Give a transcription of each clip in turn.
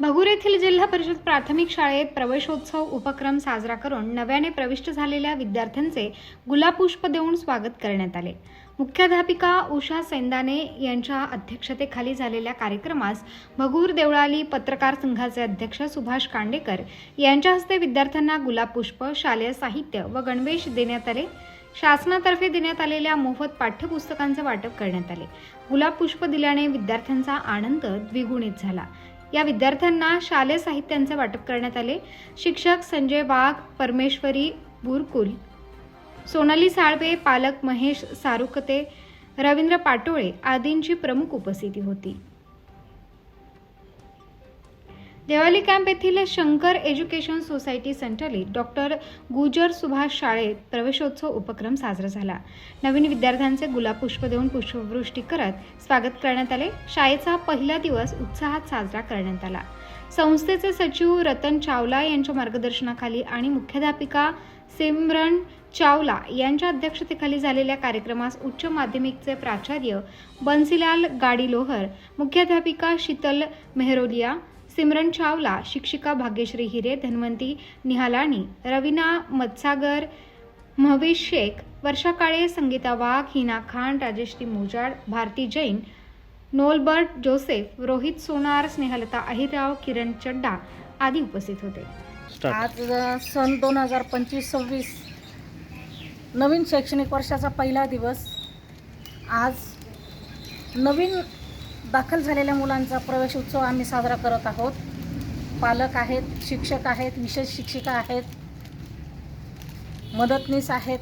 भगूर येथील जिल्हा परिषद प्राथमिक शाळेत प्रवेशोत्सव उपक्रम साजरा करून नव्याने प्रविष्ट झालेल्या विद्यार्थ्यांचे गुलाबपुष्प देऊन स्वागत करण्यात आले. मुख्याध्यापिका उषा सेंदाने यांच्या अध्यक्षतेखाली झालेल्या कार्यक्रमास भगूर देवळाली पत्रकार संघाचे अध्यक्ष सुभाष कांडेकर यांच्या हस्ते विद्यार्थ्यांना गुलाबपुष्प शालेय साहित्य व गणवेश देण्यात आले. शासनातर्फे देण्यात आलेल्या मोफत पाठ्यपुस्तकांचे वाटप करण्यात आले. गुलाब पुष्प दिल्याने विद्यार्थ्यांचा आनंद द्विगुणित झाला. या विद्यार्थ्यांना शालेय साहित्यांचे वाटप करण्यात आले. शिक्षक संजय वाघ परमेश्वरी बुरकुल सोनाली साळवे पालक महेश सारुकते रवींद्र पाटोळे आदींची प्रमुख उपस्थिती होती. देवाली कॅम्प येथील शंकर एज्युकेशन सोसायटी संचालित डॉक्टर गुजर सुभाष शाळेत प्रवेशोत्सव उपक्रम साजरा झाला. नवीन विद्यार्थ्यांचे गुलाब पुष्प देऊन पुष्पवृष्टी करत स्वागत करण्यात आले. शाळेचा पहिला दिवस उत्साहात साजरा करण्यात आला. संस्थेचे सचिव रतन चावला यांच्या मार्गदर्शनाखाली आणि मुख्याध्यापिका सिमरन चावला यांच्या अध्यक्षतेखाली झालेल्या कार्यक्रमास उच्च माध्यमिकचे प्राचार्य बन्सीलाल गाडीलोहर मुख्याध्यापिका शीतल मेहरोलिया सिमरन चावला शिक्षिका भाग्यश्री हिरे धन्वंती निहालाणी रवीना मत्सागर महवीश शेख वर्षा काळे संगीता वाघ हिना खान राजेश्री मोजाड भारती जैन नोलबर्ट जोसेफ रोहित सोनार स्नेहलता अहिरराव किरण चड्डा आदी उपस्थित होते. स्टार्ट आज सन दोन हजार पंचवीस सव्वीस नवीन शैक्षणिक वर्षाचा पहिला दिवस. आज नवीन दाखल झालेल्या मुलांचा प्रवेश उत्सव आम्ही साजरा करत आहोत. पालक आहेत शिक्षक आहेत विशेष शिक्षिका आहेत मदतनीस आहेत.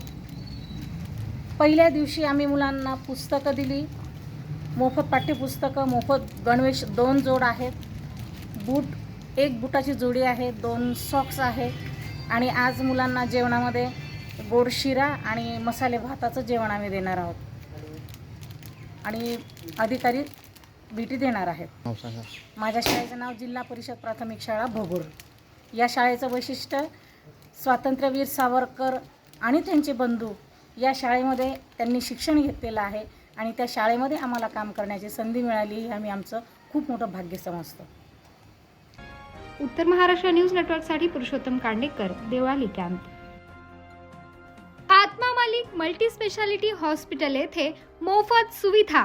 पहिल्या दिवशी आम्ही मुलांना पुस्तकं दिली. मोफत पाठ्यपुस्तकं मोफत गणवेश दोन जोड आहेत. बूट एक बुटाची जोडी आहे दोन सॉक्स आहे. आणि आज मुलांना जेवणामध्ये गोड शिरा आणि मसाले भाताचं जेवण आम्ही देणार आहोत. आणि अधिकारी भेटी देणार आहेत. नाव सांगा. माझ्या शाळेचं नाव जिल्हा परिषद प्राथमिक शाळा भोगूर. या शाळेचं वैशिष्ट्य स्वातंत्र्यवीर सावरकर आणि त्यांचे बंधू या शाळेमध्ये त्यांनी शिक्षण घेतलेलं आहे आणि त्या शाळेमध्ये आम्हाला काम करण्याची संधी मिळाली हे आम्ही आमचं खूप मोठं भाग्य समजतो. उत्तर महाराष्ट्र न्यूज नेटवर्कसाठी Purushottam Kandekar Deolali camp. Atma Malik multi speciality hospital येथे मोफत सुविधा.